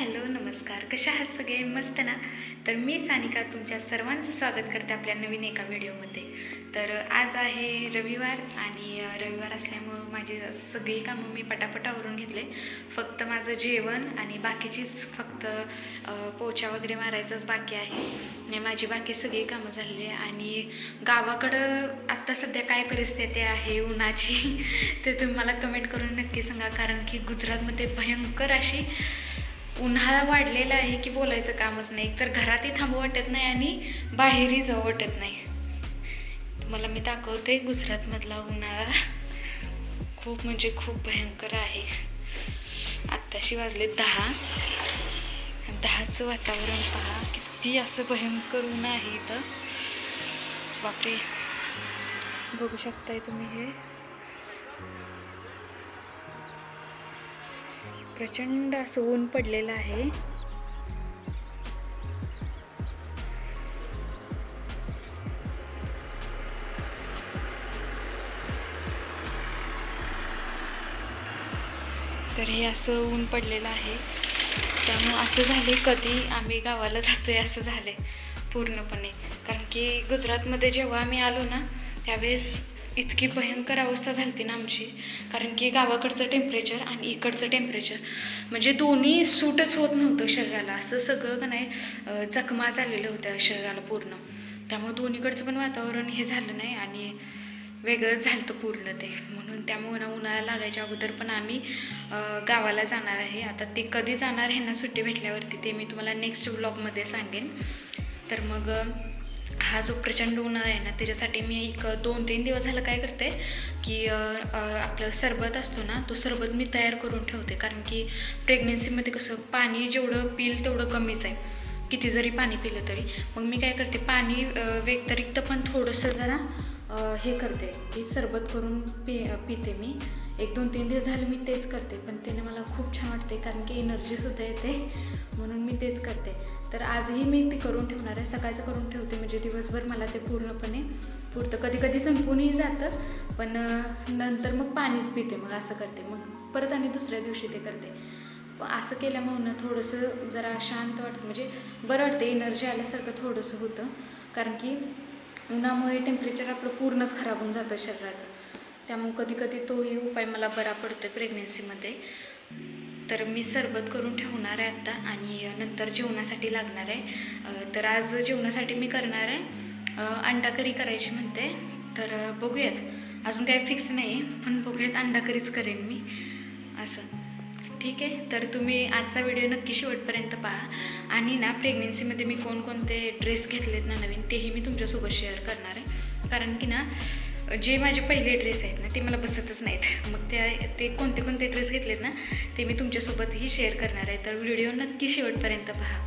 Hello नमस्कार. कशा आहात सगळे? मस्त ना? तर मी सानिका तुमच्या सर्वांचं स्वागत करते आपल्या नवीन एका व्हिडिओमध्ये. तर आज आहे रविवार आणि रविवार असल्यामुळं माझी सगळी कामं मी पटापट आवरून घेतले. फक्त माझं जेवण आणि बाकीचीच फक्त पोचा पोछा वगैरे मारायचंच बाकी आहे. आणि माझी बाकी सगळी कामं झालेली आहे. आणि गावाकडं आत्ता सध्या काय परिस्थिती आहे उन्हाची ते तुम्ही मला कमेंट करून नक्की सांगा. कारण की गुजरातमध्ये भयंकर अशी उन्हाळा वाढलेला आहे की बोलायचं कामच नाही. तर घरातही थांबू वाटत नाही आणि बाहेरही जाऊ वाटत नाही. तुम्हाला मी दाखवते गुजरातमधला उन्हाळा. खूप म्हणजे खूप भयंकर आहे. आत्ताशी वाजले दहा. दहाचं वातावरण पहा किती असं भयंकर ऊन आहे इथं. बापरे. बघू शकताय तुम्ही हे. प्रचंड असं ऊन पडलेलं आहे. तर हे असं ऊन पडलेलं आहे. त्यामुळं असं झाले कधी आम्ही गावाला जातोय असं झाले पूर्णपणे. कारण की गुजरातमध्ये जेव्हा आम्ही आलो ना त्यावेळेस इतकी भयंकर अवस्था झाली ना आमची. कारण की गावाकडचं टेम्परेचर आणि इकडचं टेम्परेचर म्हणजे दोन्ही सूटच होत नव्हतं शरीराला. असं सगळं का नाही जखमा झालेलं होत्या शरीराला पूर्ण. त्यामुळे दोन्हीकडचं पण वातावरण हे झालं नाही आणि वेगळंच झालं होतं पूर्ण ते. म्हणून त्यामुळे ना उन्हाळा लागायच्या अगोदर पण आम्ही गावाला जाणार आहे. आता ते कधी जाणार ह्यांना सुट्टी भेटल्यावरती ते मी तुम्हाला नेक्स्ट व्लॉगमध्ये सांगेन. तर मग हा जो प्रचंड उन्हाळा आहे ना त्याच्यासाठी मी एक दोन तीन दिवस झालं काय करते की आपलं सरबत असतो ना तो सरबत मी तयार करून ठेवते. कारण की प्रेग्नेन्सीमध्ये कसं पाणी जेवढं पिल तेवढं कमीच आहे. किती जरी पाणी पिलं तरी. मग मी काय करते पाणी व्यतिरिक्त पण थोडंसं जरा हे करते. की सरबत करून पि पिते मी. एक दोन तीन दिवस झाले मी तेच करते पण त्याने मला खूप छान वाटते कारण की एनर्जीसुद्धा येते. म्हणून मी तेच करते. तर आजही मी ते करून ठेवणार आहे. सकाळचं करून ठेवते म्हणजे दिवसभर मला ते पूर्णपणे पुरतं. कधी कधी संपूनही जातं पण नंतर मग पाणीच पिते मग असं करते. मग परत आणि दुसऱ्या दिवशी ते करते. असं केल्यामुळं ना थोडंसं जरा शांत वाटतं. म्हणजे बरं वाटतं एनर्जी आल्यासारखं थोडंसं होतं. कारण की उन्हामुळे टेम्परेचर आपलं पूर्णच खराब होऊन जातं शरीराचं. त्यामुळे कधी कधी तोही उपाय मला बरा पडतो प्रेग्नेन्सीमध्ये तर मी सरबत करून ठेवणार आहे आत्ता आणि नंतर जेवणासाठी लागणार आहे. तर आज जेवणासाठी मी करणार आहे. अंडा करी करायची म्हणते. तर बघूयात. अजून काही फिक्स नाही पण बघूयात अंडा करीच करेन मी. असं. ठीक आहे? तर तुम्ही आजचा व्हिडिओ नक्की शेवटपर्यंत पहा. आणि ना प्रेग्नेन्सीमध्ये मी कोणकोणते ड्रेस घेतलेत ना नवीन तेही मी तुमच्यासोबत शेअर करणार आहे. कारण की ना जे माझे पहिले ड्रेस आहेत ना ते मला बसतच नाहीत. मग त्या ते कोणते कोणते ड्रेस घेतलेत ना ते मी तुमच्यासोबतही शेअर करणार आहे. तर व्हिडिओ नक्की शेवटपर्यंत पहा.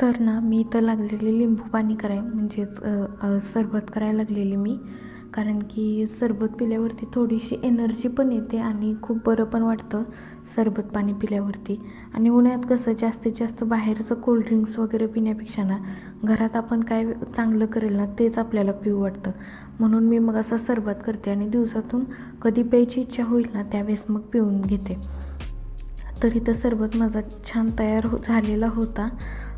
तर ना मी इथं लागलेली लिंबू पाणी कराय म्हणजेच सरबत करायला लागलेली मी. कारण की सरबत पिल्यावरती थोडीशी एनर्जी पण येते आणि खूप बरं पण वाटतं सरबत पाणी पिल्यावरती. आणि उन्हाळ्यात कसं जास्तीत जास्त बाहेरचं कोल्ड्रिंक्स वगैरे पिण्यापेक्षा ना घरात आपण काय चांगलं करेल ना तेच आपल्याला पिऊ वाटतं. म्हणून मी मग असं सरबत करते आणि दिवसातून कधी प्यायची इच्छा होईल ना त्यावेळेस मग पिऊन घेते. तर इथं सरबत माझा छान तयार हो झालेला होता.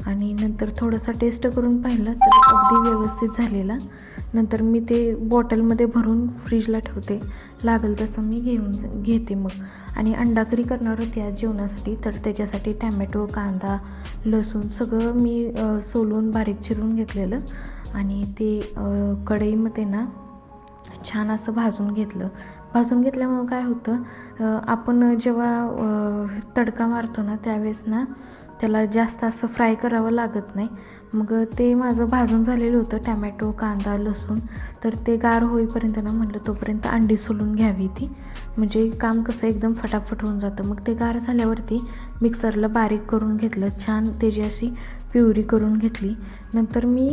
आणि नंतर थोडासा टेस्ट करून पाहिलं तर अगदी व्यवस्थित झालेला. नंतर मी ते बॉटलमध्ये भरून फ्रीजला ठेवते. लागेल तसं मी घेऊन घेते मग. आणि अंडा करी करणार होती आज जेवणासाठी तर त्याच्यासाठी टॅमॅटो कांदा लसूण सगळं मी सोलून बारीक चिरून घेतलेलं. आणि ते कढईमध्ये ना छान असं भाजून घेतलं. भाजून घेतल्यामुळं काय होतं आपण जेव्हा तडका मारतो ना त्यावेळेस ना त्याला जास्त असं फ्राय करावं लागत नाही. मग ते माझं भाजून झालेलं होतं टॅमॅटो कांदा लसूण. तर ते गार होईपर्यंत ना म्हटलं तोपर्यंत अंडी सोलून घ्यावी ती. म्हणजे काम कसं एकदम फटाफट होऊन जातं. मग ते गार झाल्यावरती मिक्सरला बारीक करून घेतलं. छान त्याची अशी प्युरी करून घेतली. नंतर मी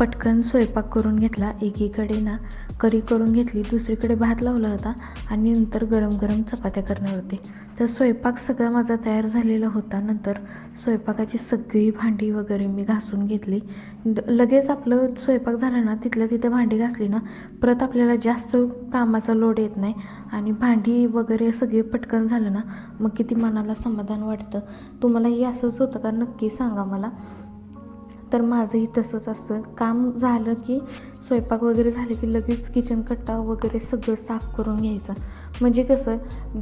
पटकन स्वयंपाक करून घेतला. एकीकडे ना करी करून घेतली दुसरीकडे भात लावला होता आणि नंतर गरम गरम चपात्या करणार होते. तर स्वयंपाक सगळा माझा तयार झालेला होता. नंतर स्वयंपाकाची सगळी भांडी वगैरे मी घासून घेतली. लगेच आपलं स्वयंपाक झाला ना तिथल्या तिथे भांडी घासली ना परत आपल्याला जास्त कामाचा लोड येत नाही आणि भांडी वगैरे सगळे पटकन झालं ना मग किती मनाला समाधान वाटतं. तुम्हालाही असंच होतं का? नक्की सांगा मला. तर माझंही तसंच असतं. काम झालं की स्वयंपाक वगैरे झालं की लगेच किचन कट्टा वगैरे सगळं साफ करून घ्यायचं. म्हणजे कसं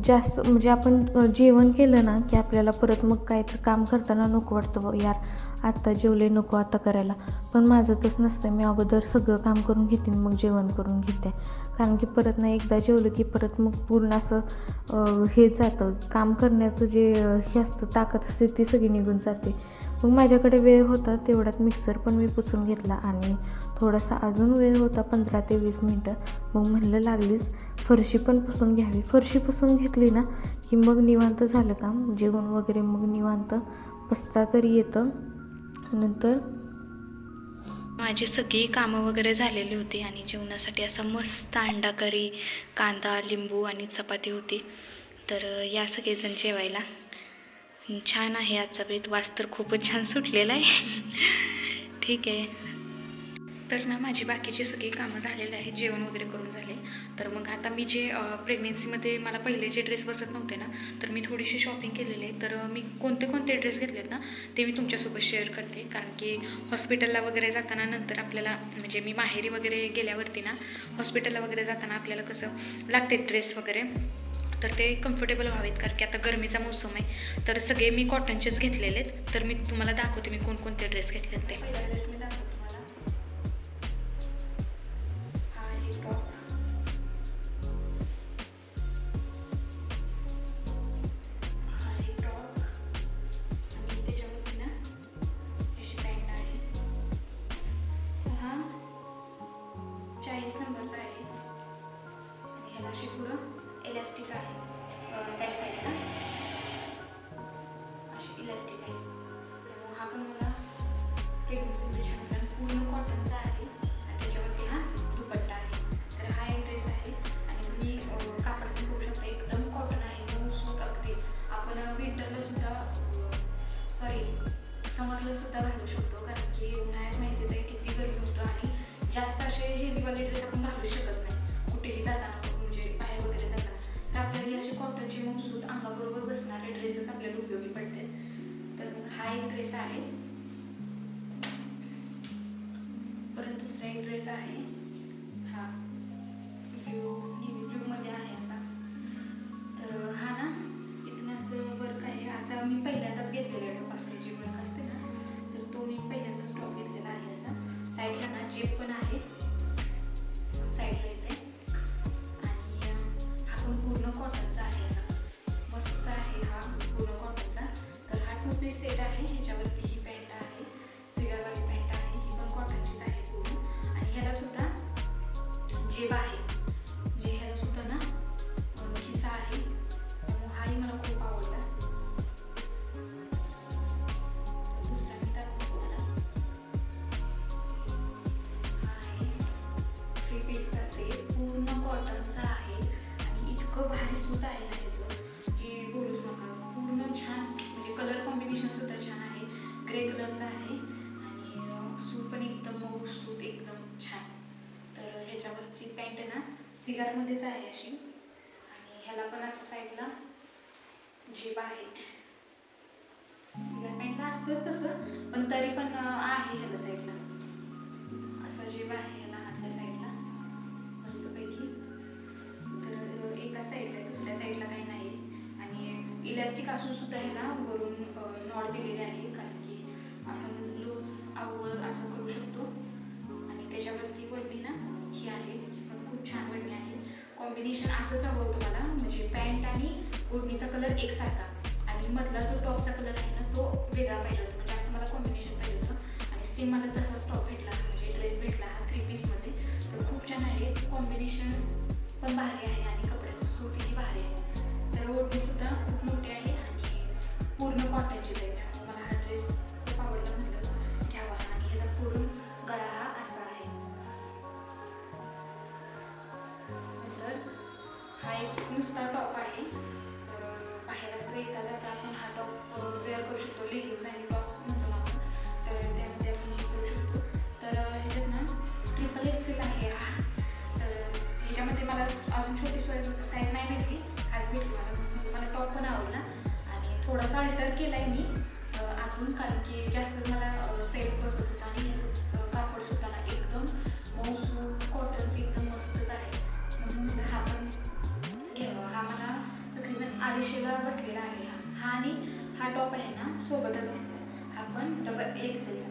जास्त म्हणजे आपण जेवण केलं ना की आपल्याला परत मग काय तर काम करताना नको वाटतं यार आत्ता जेवले नको आता करायला. पण माझं तसं नसतं. मी अगोदर सगळं काम करून घेते मग जेवण करून घेते. कारण की परत ना एकदा जेवलं की परत मग पूर्ण असं हे जातं. काम करण्याचं जे हे असतं ताकद असते ती सगळी निघून जाते. मग माझ्याकडे वेळ होता तेवढ्यात मिक्सर पण मी पुसून घेतला आणि थोडासा अजून वेळ होता पंधरा ते वीस मिनटं. मग म्हणलं लागलीच फरशी पण पुसून घ्यावी. फरशी पुसून घेतली ना की मग निवांत झालं काम जेवण वगैरे मग निवांत बसता तरी येतं. नंतर माझी सगळी कामं वगैरे झालेली होती आणि जेवणासाठी असा मस्त अंडा करी कांदा लिंबू आणि चपाती होती. तर या सगळेजण जेवायला. छान आहे आजचा बेत. वास तर खूपच छान सुटलेला आहे. ठीक आहे. तर ना माझी बाकीची सगळी कामं झालेली आहेत. जेवण वगैरे करून झाले. तर मग आता मी जे प्रेग्नेन्सीमध्ये मला पहिले जे ड्रेस बसत नव्हते ना तर मी थोडीशी शॉपिंग केलेली आहे. तर मी कोणते कोणते ड्रेस घेतलेत ना ते मी तुमच्यासोबत शेअर करते. कारण की हॉस्पिटलला वगैरे जाताना नंतर आपल्याला म्हणजे मी माहेरी वगैरे गेल्यावरती ना हॉस्पिटलला वगैरे जाताना आपल्याला कसं लागते ड्रेस वगैरे. तर ते कम्फर्टेबल व्हावेत कारण की आता गरमीचा मोसम आहे. तर सगळे मी कॉटनचेच घेतलेले आहेत तर मी तुम्हाला दाखवते मी कोणकोणते ड्रेस घेतलेत ते. म्हणजे सुद्धा घालू शकतो. कारण की उन्हाळ्यात माहितीच आहे किती गरमी होतं आणि जास्त असे हेवीवाले ड्रेस आपण घालू शकत नाही. कुठेही जाताना म्हणजे बाहेर वगैरे जाताना. तर आपल्याला असे कॉटनचे मऊ सूत अंगाबरोबर बसणारे ड्रेसेस आपल्याला उपयोगी पडते तर हा एक ड्रेस आहे. परत दुसरा एक ड्रेस आहे. हा. पण असं साईडला जेब आहे. पॅन्टला असतंच तसं पण तरी पण आहे ह्याला साईडला. असा जेब आहे ह्याला आतल्या साईडला. मस्तपैकी. तर एका साईडला आहे दुसऱ्या साईडला काही नाही. आणि इलॅस्टिक असून सुद्धा ह्याला वरून नॉट दिलेले आहे कारण की आपण लूज आवड असं करू शकतो. आणि त्याच्यावरती वडणी ना ही आहे. पण खूप छान वडणी आहे. कॉम्बिनेशन असंच हवं होतं मला म्हणजे पॅन्ट आणि ओढणीचा कलर एकसारखा. आणि मधला जो टॉपचा कलर आहे ना तो वेगळा पाहिजे होता. म्हणजे असं मला कॉम्बिनेशन पाहिजे होतं. आणि सेम मला तसाच टॉप भेटला म्हणजे ड्रेस भेटला हा थ्री पीसमध्ये तर खूप छान आहे. कॉम्बिनेशन पण भारी आहे आणि कपड्याचं सूतही भारी आहे. तर ओढणी सुद्धा खूप मोठी आहे आणि पूर्ण कॉटनची आहे. नुसता टॉप आहे. तर बाहेर असं येता जाता आपण हा टॉप वेअर करू शकतो. लेगिन्स आणि टॉप म्हणतो आपण. तर त्यामध्ये आपण हे करू शकतो. तर ह्याच्यात ना ट्रिपल एक्सेल आहे हा. तर ह्याच्यामध्ये मला अजून छोटी सोय साईज नाही भेटली. आज भेटली मला. मला टॉप पण आवडला. आणि थोडासा अल्टर केला आहे मी आतून कारण की जास्तच मला सेल बसत होता आणि हे तकरीबन बसलेला आहे हा. हा आणि हा टॉप आहे ना सोबतच घेतला हा पण डबल एक्सेलचा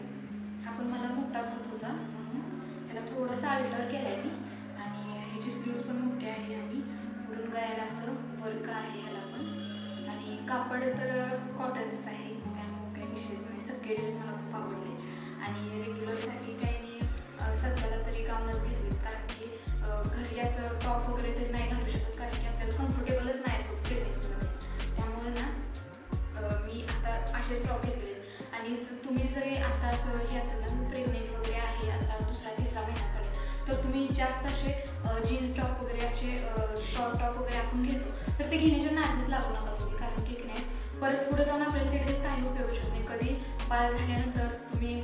हा पण मला मोठाच होत होता म्हणून त्याला थोडंसं अल्टर केलं आहे मी. आणि ह्याची स्लीव्स पण मोठी आहे आणि पुढून गळ्याला असं वर्क आहे ह्याला पण. आणि कापड तर कॉटनचंच आहे त्यामुळे काही विषयच नाही. सगळे ड्रेस मला खूप आवडले. आणि रेग्युलरसाठी काही मी सध्याला तरी कामच घेतले कारण की घरी असं टॉप वगैरे तरी नाही घालू शकत कारण की आपल्याला कम्फर्टेबलच नाही प्रेग्नेन्सीमध्ये त्यामुळे ना मी आता असेच टॉप घेतले. आणि तुम्ही जरी आता असं हे असेल ना प्रेग्नेंट वगैरे आहे आता दुसरा तिसरा महिना चालू तर तुम्ही जास्त असे जीन्स टॉप वगैरे असे शॉर्ट टॉप वगैरे आपण घेतो. तर ते घेण्याच्या नादीच लागू नका तुम्ही कारण की नाही परत पुढे जाऊन आपल्याला ते ड्रेस काही उपयोग शकत नाही. कधी बाळ झाल्यानंतर तुम्ही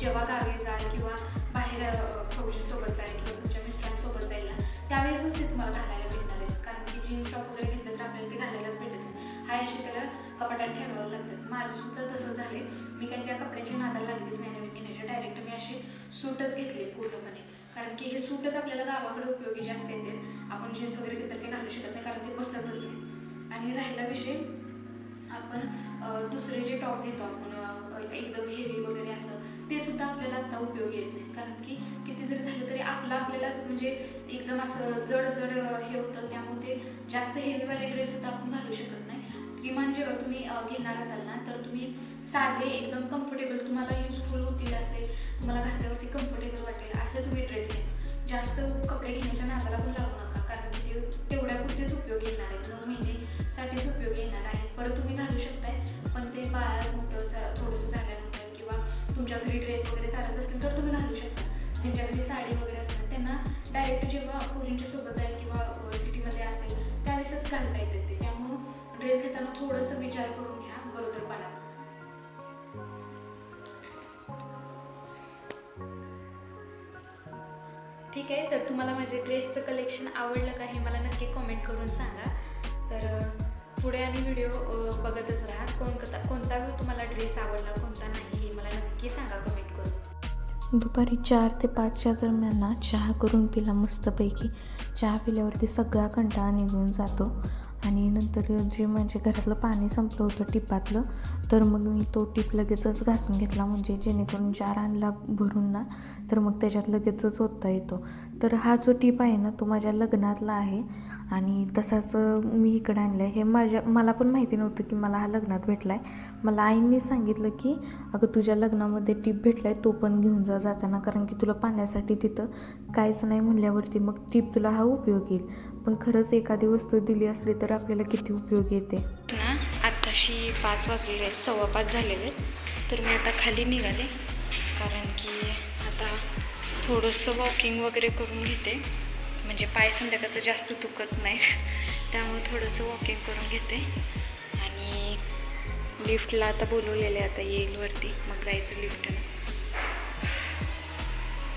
जेव्हा गावी जाल किंवा बाहेर फौजीसोबत जाईल किंवा तुमच्या मिस्टरांसोबत जाईल ना त्यावेळेसच ते तुम्हाला घालायला भेटणार. जीन्स टॉप वगैरे घेतलं तर आपल्याला ते घालायलाच भेटत नाही. हाय असे त्याला कपाटात ठेवावं लागतात माझं सुद्धा तसंच झाले मी काही त्या कपड्याच्या नादाला लागलीच नाही नवीन घेण्याच्या. डायरेक्ट मी असे सूटच घेतले पूर्णपणे. कारण की हे सूटच आपल्याला गावाकडे उपयोगी जास्त येते. आपण जीन्स वगैरे घेतलं काही घालू शकत नाही कारण ते बसतच नाही. आणि राहिला विषय आपण दुसरे जे टॉप घेतो आपण एकदम हेवी वगैरे असं ते सुद्धा आपल्याला आता उपयोगी येत नाहीत. कारण की किती जरी झालं तरी आपलं आपल्यालाच म्हणजे एकदम असं जड जड हे होतं. त्यामुळे ते जास्त हेवीवाले ड्रेस सुद्धा आपण घालू शकत नाही. किमान जेव्हा तुम्ही घेणार असाल ना तर तुम्ही साधे एकदम कम्फर्टेबल तुम्हाला युजफुल होतील असे तुम्हाला घातल्यावरती कम्फर्टेबल वाटेल असे तुम्ही ड्रेस घ्या जास्त कपडे घेण्याच्या नादाला पण लावू नका. कारण की ते तेवढ्या पुरतेच उपयोग येणार आहेत. नऊ महिनेसाठीच डायरेक्ट जेव्हा फौजींच्या सोबत जाईल किंवा सिटीमध्ये असेल त्यावेळेसच घालता येते ते. त्यामुळं ड्रेस घेताना थोडंसं विचार करून घ्या गरोदरपणात. ठीक आहे तर तुम्हाला माझे ड्रेसचं कलेक्शन आवडलं का हे मला नक्की कॉमेंट करून सांगा. तर पुढे आणि व्हिडिओ बघतच राहा. कोणता कोणता तुम्हाला ड्रेस आवडला कोणता नाही हे मला नक्की सांगा कमेंट दुपारी चार ते पाचच्या दरम्यान ना चहा करून पिला मस्तपैकी. चहा पिल्यावरती सगळा कंटाळा निघून जातो. आणि नंतर जे म्हणजे घरातलं पाणी संपलं होतं टिपातलं तर मग मी तो टीप लगेचच घासून घेतला. म्हणजे जेणेकरून जार आणला भरून ना तर मग त्याच्यात लगेचच ओतता येतो. तर हा जो टीप आहे ना तो माझ्या लग्नातला आहे. आणि तसाच मी इकडं आणलं आहे हे माझ्या मला पण माहिती नव्हतं की मला हा लग्नात भेटला आहे मला आईंनी सांगितलं की अगं तुझ्या लग्नामध्ये टीप भेटला आहे तो पण घेऊन जा जाताना कारण की तुला पाण्यासाठी तिथं काहीच नाही म्हणल्यावरती मग टीप तुला हा उपयोग येईल. पण खरंच एखादी वस्तू दिली असली तर आपल्याला किती उपयोग येते. ना आत्ताशी पाच वाजलेले आहेत सव्वा पाच झालेले आहेत. तर मी आता खाली निघाले कारण की आता थोडंसं वॉकिंग वगैरे करून घेते. म्हणजे पाय संध्याकाळचं जास्त दुखत नाहीत. त्यामुळे थोडंसं वॉकिंग करून घेते. आणि लिफ्टला आता बोलवलेलं आहे आता येईल वरती. मग जायचं लिफ्टनं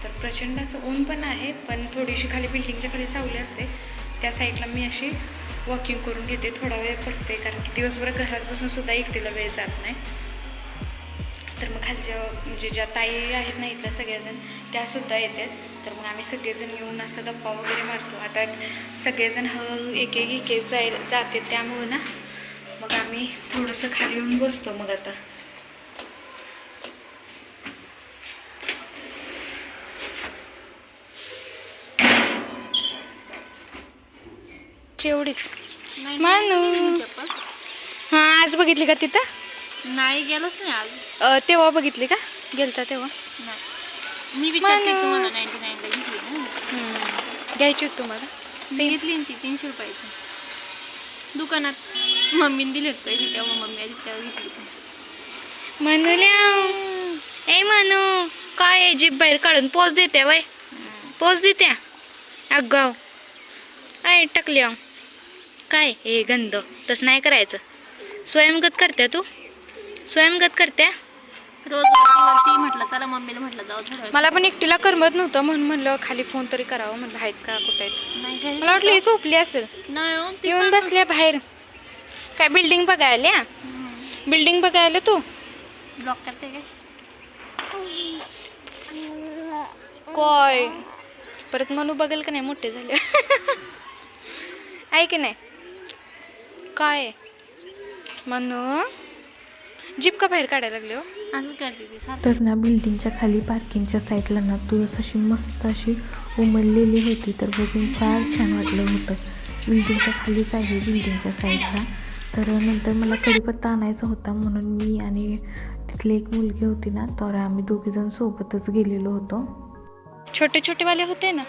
तर प्रचंड असं ऊन पण आहे पण थोडीशी खाली बिल्डिंगच्या खाली सावली असते. त्या साईडला मी अशी वॉकिंग करून घेते. थोडा वेळ बसते कारण की दिवसभर घरात बसून सुद्धा एकटीला वेळ जात नाही. तर मग खालच्या म्हणजे ज्या ताई आहेत ना इथल्या सगळ्याजण त्यासुद्धा येतात. तर मग आम्ही सगळेजण येऊन असं गप्पा वगैरे मारतो. आता सगळेजण हळूहळू एक एक एक एक जाय जाते त्यामुळं ना. मग आम्ही थोडंसं खाली येऊन बसतो मग आता. एवढीच मानू. हां आज बघितली का तिथं? नाही गेलोच नाही आज. तेव्हा बघितली का? गेलता तेव्हा. मी विचारते. तुम्हाला नाईन्टी नाईनला घेतली ना? हम्म. घ्यायची होती तुम्हाला. मी घेतली ना ती तीनशे रुपयाची. दुकानात मम्मीने दिले होते पैसे तेव्हा मम्मी आली तेव्हा घेतली ती. म्हणूल्या ए म्हणू काय आहे जीभ बाहेर काढून? पोच देते वय. पोच देते. अगाव काय टकल्या काय हे गंध? तसं नाही करायचं. स्वयंगत करते तू? स्वयंगत करते? रोज वरती म्हटलं चला मम्मीला म्हटलं जाऊ थोडं मला पण एकटीला करमत नव्हतं म्हणून म्हणलं खाली फोन तरी करावं म्हणलं आहेत का कुठे आहेत? नाही घरी मला वाटलं ही झोपली असेल. नाही हो, ती येऊन पण- बसल्या बाहेर. काय बिल्डिंग बघायला हम्म. बिल्डिंग बघायला तू? ब्लॉक करते काय? काय? परत मनू बघेल का नाही मोठे झाले. आहे की नाही? काय? मनू? जीप का बाहेर काढायला लागले हो? तर ना बिल्डिंगच्या खाली पार्किंगच्या साईडला ना तुळस अशी मस्त अशी उमललेली होती. तर बघून फार छान वाटलं होतं. बिल्डिंगच्या खालीच आहे बिल्डिंगच्या साईडला तर नंतर मला कढीपत्ता आणायचा होता म्हणून मी आणि तिथली एक मुलगी होती ना तर आम्ही दोघीजण सोबतच गेलेलो होतो. छोटे छोटे वाले होते ना?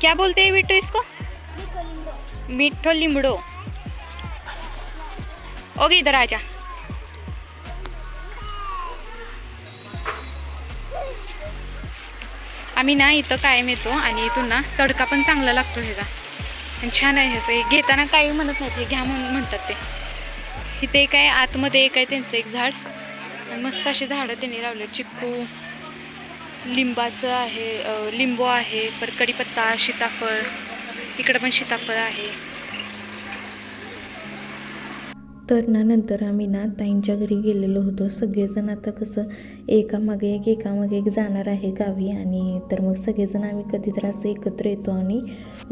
क्या बोलते हैं बिट्टू इसको? मिठो लिमड़ो। ओके इधर आजा आम्ही ना इथं कायम येतो आणि इथून ना तडका पण चांगला लागतो ह्याचा. आणि छान आहे ह्याचं. हे घेताना काही म्हणत नाहीत हे घ्या म्हणून म्हणतात ते. इथे एक आहे आतमध्ये एक आहे त्यांचं एक झाड. मस्त अशी झाडं त्यांनी लावले चिक्कू. लिंबाचं आहे लिंबू आहे परत कढीपत्ता सीताफळ इकडं पण सीताफळ आहे. तर ना नंतर आम्ही ना ताईंच्या घरी गेलेलो होतो. सगळेजण आता कसं एकामागे एक एकामागे एक जाणार आहे गावी आणि तर मग सगळेजण आम्ही कधीतरी असं एकत्र येतो आणि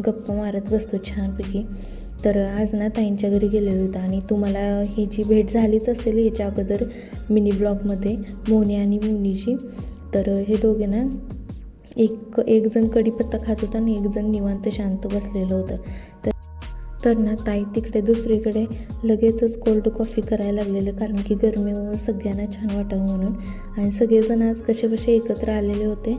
गप्पा मारत बसतो छानपैकी. तर आज ना ताईंच्या घरी गेलेलो होतो आणि तुम्हाला ही जी भेट झालीच असेल ह्याच्या अगोदर मिनी ब्लॉगमध्ये मोनी आणि मुनीची तर हे दोघे ना एक एक जण कढीपत्ता खात होता आणि एक जण निवांत शांत बसलेलं होतं. तर तर ना ताई तिकडे दुसरीकडे लगेचच कोल्ड कॉफी करायला लागलेलं कारण की गरमीमुळे सगळ्यांना छान वाटावं म्हणून. आणि सगळेजण आज कसेबसे एकत्र आलेले होते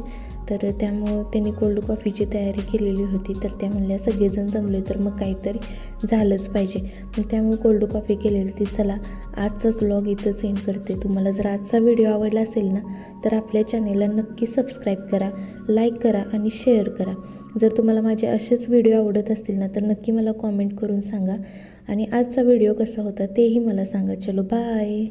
तर त्यामुळं त्यांनी कोल्ड कॉफीची तयारी केलेली होती. तर त्या म्हणल्या सगळेजण जमले तर मग काहीतरी झालंच पाहिजे. मग त्यामुळे कोल्ड कॉफी केलेली ती चला आजचाच ब्लॉग इथंच सेंड करते. तुम्हाला जर आजचा व्हिडिओ आवडला असेल ना तर आपल्या चॅनेलला नक्की सबस्क्राईब करा लाईक करा आणि शेअर करा. जर तुम्हाला माझे असेच व्हिडिओ आवडत असतील ना तर नक्की मला कॉमेंट करून सांगा. आणि आजचा व्हिडिओ कसा होता तेही मला सांगा. चलो बाय